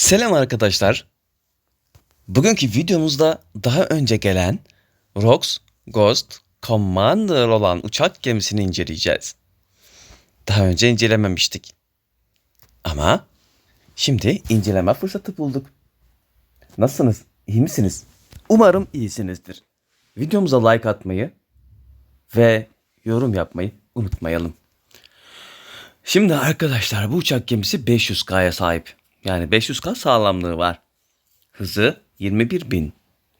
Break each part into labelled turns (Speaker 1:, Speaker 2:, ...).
Speaker 1: Selam arkadaşlar. Bugünkü videomuzda daha önce gelen Rox Ghost Commander olan uçak gemisini inceleyeceğiz. Daha önce incelememiştik. Ama şimdi inceleme fırsatı bulduk. Nasılsınız? İyi misiniz? Umarım iyisinizdir. Videomuza like atmayı ve yorum yapmayı unutmayalım. Şimdi arkadaşlar bu uçak gemisi 500K'ya sahip. Yani 500K sağlamlığı var. Hızı 21.000.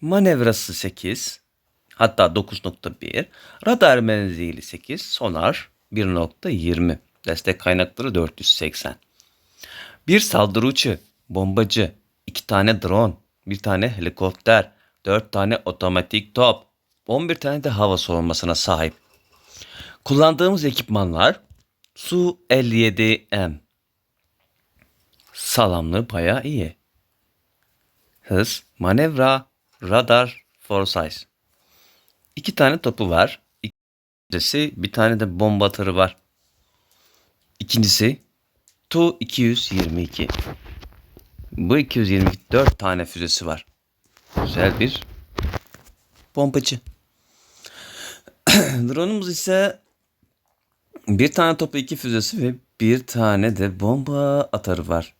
Speaker 1: Manevrası 8. Hatta 9.1. Radar menzili 8. Sonar 1.20. Destek kaynakları 480. Bir saldırı uçu, bombacı, iki tane drone, bir tane helikopter, dört tane otomatik top, 11 tane de hava savunmasına sahip. Kullandığımız ekipmanlar Su-57M. Sağlamlığı bayağı iyi. Hız, manevra, radar, foresight. İki tane topu var. İkincisi bir tane de bomba atarı var. İkincisi Tu-222. Bu 224 tane füzesi var. Güzel bir bombacı. Drone'umuz ise bir tane topu iki füzesi ve bir tane de bomba atarı var.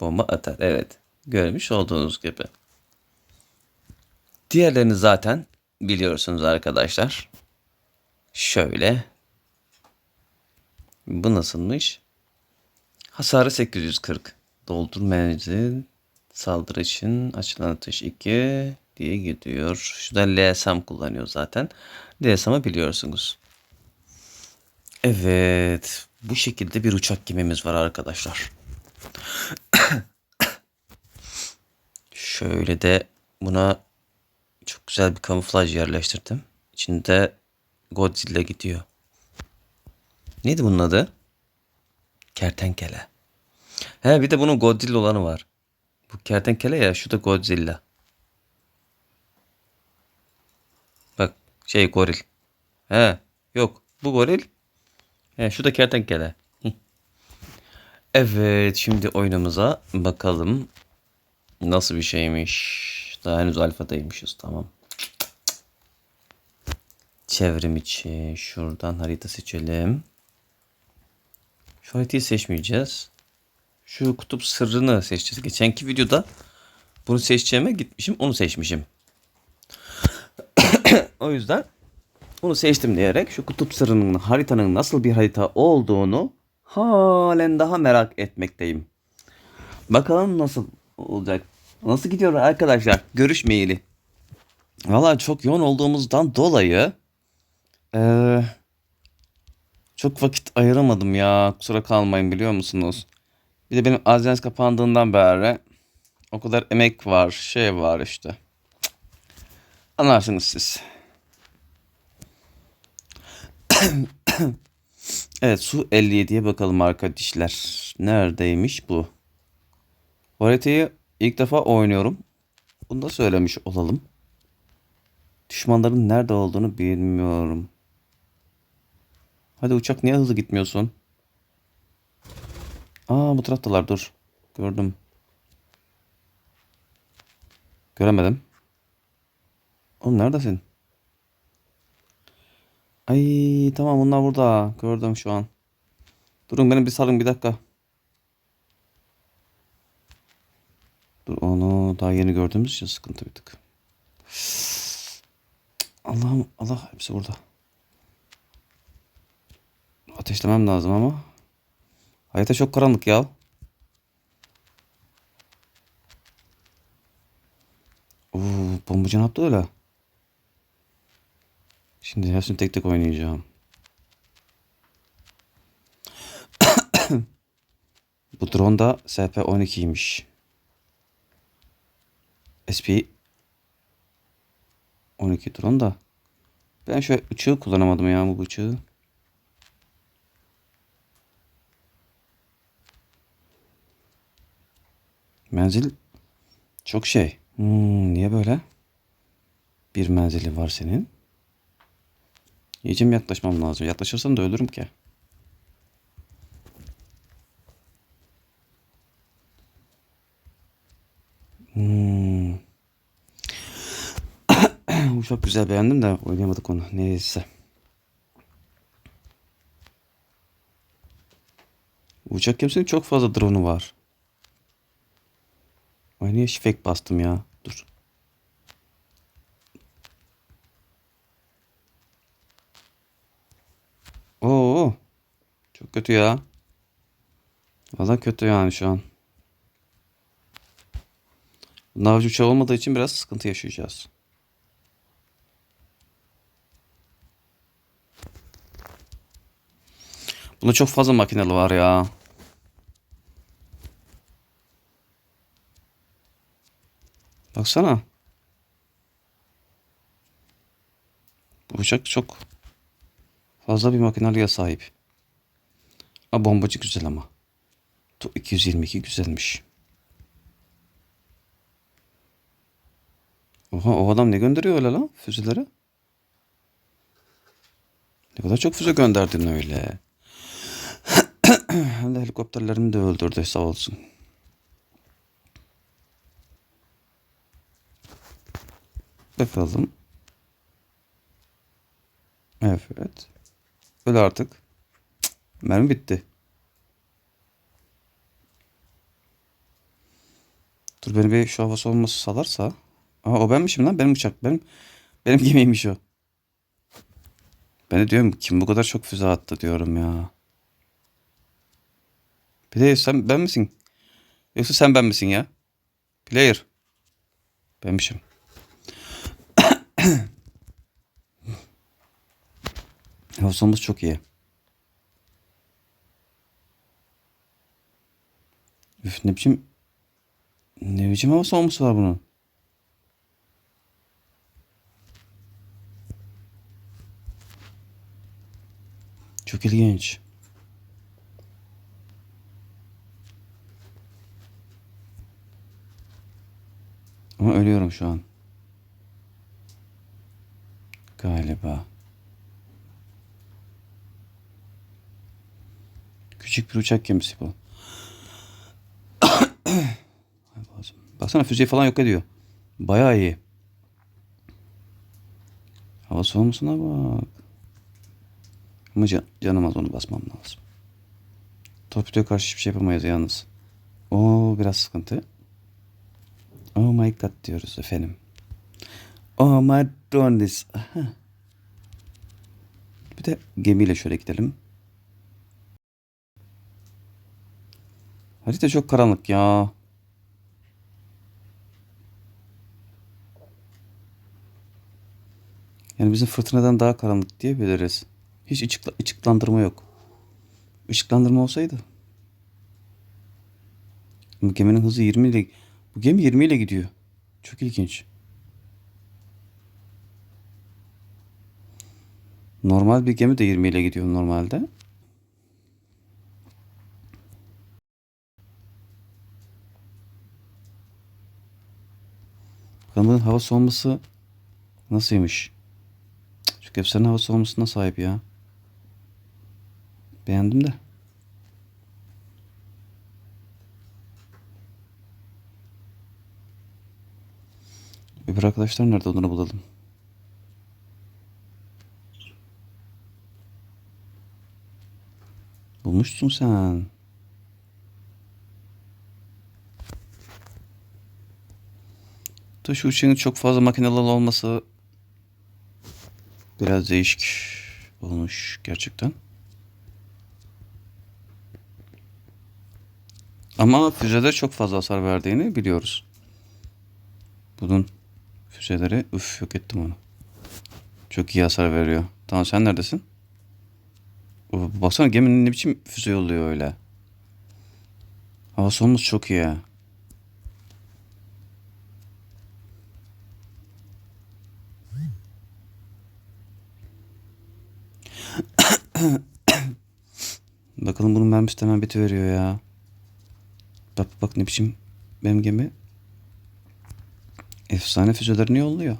Speaker 1: Bomba atar evet. Görmüş olduğunuz gibi. Diğerlerini zaten biliyorsunuz arkadaşlar. Şöyle. Bu nasılmış? Hasarı 840. Doldur menzil. Saldırı için açılan atış 2 diye gidiyor. Şurada LSM kullanıyor zaten. LSM'ı biliyorsunuz. Evet. Bu şekilde bir uçak gemimiz var arkadaşlar. Şöyle de buna çok güzel bir kamuflaj yerleştirdim. İçinde Godzilla gidiyor. Neydi bunun adı? Kertenkele. He bir de bunun Godzilla olanı var. Bu kertenkele ya şu da Godzilla. Bak şey goril. He yok bu goril. He şu da kertenkele. Evet şimdi oyunumuza bakalım. Nasıl bir şeymiş. Daha henüz alfadaymışız tamam. Çevrim içi. Şuradan harita seçelim. Şu haritayı seçmeyeceğiz. Şu kutup sırrını seçeceğiz. Geçenki videoda bunu seçeceğime gitmişim. Onu seçmişim. o yüzden bunu seçtim diyerek şu kutup sırrının haritanın nasıl bir harita olduğunu halen daha merak etmekteyim. Bakalım nasıl olacak. Nasıl gidiyor arkadaşlar? Görüş maili. Valla çok yoğun olduğumuzdan dolayı eee, çok vakit ayıramadım ya. Kusura kalmayın biliyor musunuz? Bir de benim Azens kapandığından beri o kadar emek var, şey var işte. Anlarsınız siz. Evet su 57'ye bakalım arkadaşlar. Neredeymiş bu? Haritayı ilk defa oynuyorum. Bunu da söylemiş olalım. Düşmanların nerede olduğunu bilmiyorum. Hadi uçak niye hızlı gitmiyorsun? Aa bu taraftalar dur. Gördüm. Göremedim. Oğlum neredesin? Ay tamam onlar burada. Gördüm şu an. Durun benim bir salın bir dakika. Dur onu daha yeni gördüğümüz için sıkıntı bir tık. Allah'ım Allah hepsi burada. Ateşlemem lazım ama. Harita çok karanlık ya. Oo, bombacı ne yaptı öyle? Şimdi hepsini tek tek oynayacağım. Bu drone da SP-12'ymiş. SP 12 drone da. Ben şu ışığı kullanamadım ya bu ışığı. Menzil çok şey. Hmm, niye böyle? Bir menzili var senin. İyice mi yaklaşmam lazım? Yaklaşırsam da ölürüm ki. Hmm. Çok güzel beğendim de oynayamadık onu. Neyse. Uçak gemisinin çok fazla drone'u var. Ay niye fake bastım ya? Dur. Oo. Çok kötü ya. Valla kötü yani şu an. Navcı uçağı olmadığı için biraz sıkıntı yaşayacağız. Bunda çok fazla makineli var ya. Baksana. Bu uçak çok fazla bir makineliğe sahip. Ha bombacı güzel ama. Tu 222 güzelmiş. Oha o adam ne gönderiyor öyle lan füzeleri? Ne kadar çok füze gönderdin öyle. Hem de helikopterlerini de öldürdü sağ olsun. Bakalım. Evet. Öyle artık. Mermi bitti. Dur beni bir şu hava savunması salarsa. Aa o benmişim lan benim uçak. Benim benim gemiymiş o. Ben de diyorum kim bu kadar çok füze attı diyorum ya. Player sen ben misin? Yoksa sen ben misin ya? Player. Benmişim. Hava savunması çok iyi. Üf ne biçim ne biçim hava savunması var bunun? Çok ilginç. Ama ölüyorum şu an. Galiba. Küçük bir uçak gemisi bu. Baksana füzeyi falan yok ediyor. Bayağı iyi. Hava soğumasına bak. Ama can, canım az onu basmam lazım. Torpidoya karşı hiçbir şey yapamayız yalnız. Oo biraz sıkıntı. Oh my god diyoruz efendim. Oh my goodness. Aha. Bir de gemiyle şöyle gidelim. Harita çok karanlık ya. Yani bizim fırtınadan daha karanlık diyebiliriz. Hiç ışıkla, ışıklandırma yok. Işıklandırma olsaydı. Bu geminin hızı 20 ile... Bu gemi 20 ile gidiyor. Çok ilginç. Normal bir gemi de 20 ile gidiyor normalde. Bunun hava soğuması nasılmış? Efsane hava soğumasına sahip ya. Beğendim de. Öbür arkadaşlar nerede olduğunu bulalım. Bulmuşsun sen. Da şu uçağın çok fazla makinalı olması biraz değişik olmuş gerçekten. Ama füzeler çok fazla hasar verdiğini biliyoruz. Bunun füzeleri üf yok ettim onu. Çok iyi hasar veriyor. Tamam sen neredesin? Baksana geminin ne biçim füze yolluyor öyle. Hava savunması çok iyi ya. Mermisi de hemen bitiveriyor ya. Bak bak ne biçim benim gemi efsane füzelerini yolluyor.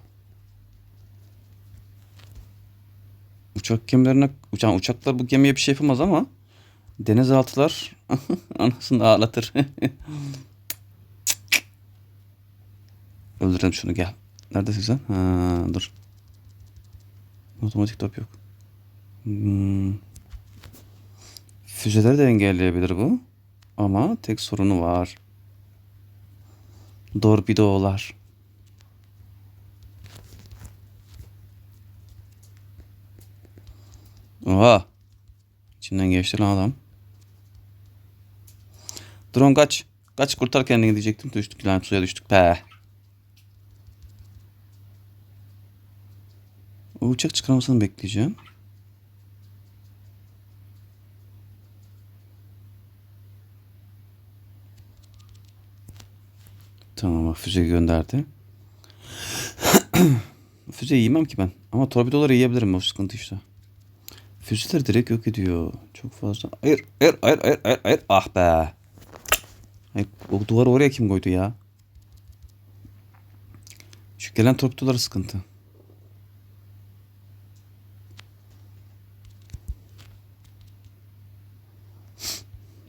Speaker 1: Uçak gemilerine uçan uçaklar bu gemiye bir şey yapamaz ama denizaltılar anasını ağlatır. Öldürelim şunu gel. Neredesin sen? Ha, dur. Otomatik top yok. Hmm. Füzeleri de engelleyebilir bu. Ama tek sorunu var. Torpidolar. Oha. İçinden geçti lan adam. Drone kaç. Kaç kurtar kendini diyecektim. Düştük lan suya düştük. Be. O uçak çıkarmasını bekleyeceğim. Tamam füze gönderdi. Füze yiyemem ki ben. Ama torpidoları yiyebilirim o sıkıntı işte. Füzeleri direkt yok ediyor. Çok fazla. Hayır, hayır, hayır, hayır, hayır, hayır. Ah be. Hayır, o duvarı oraya kim koydu ya? Şu gelen torpidoları sıkıntı.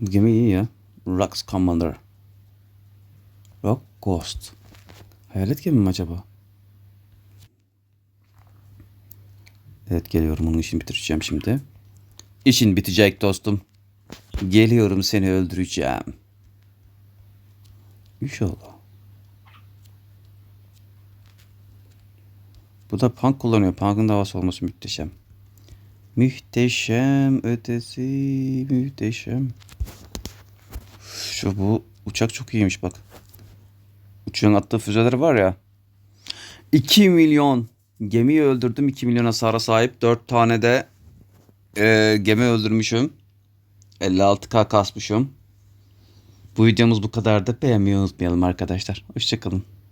Speaker 1: Bu gemi iyi ya. Rocks Commander. Rock Ghost. Hayalet gemi mi acaba? Evet geliyorum onun işini bitireceğim şimdi. İşin bitecek dostum. Geliyorum seni öldüreceğim. İnşallah. Bu da punk kullanıyor. Punk'ın da havası olması muhteşem. Muhteşem ötesi muhteşem. Şu bu uçak çok iyiymiş bak. Uçağın attığı füzeler var ya. 2 milyon gemiyi öldürdüm. 2 milyon hasara sahip. 4 tane de e, gemi öldürmüşüm. 56k kasmışım. Bu videomuz bu kadar da beğenmeyi unutmayalım arkadaşlar. Hoşçakalın.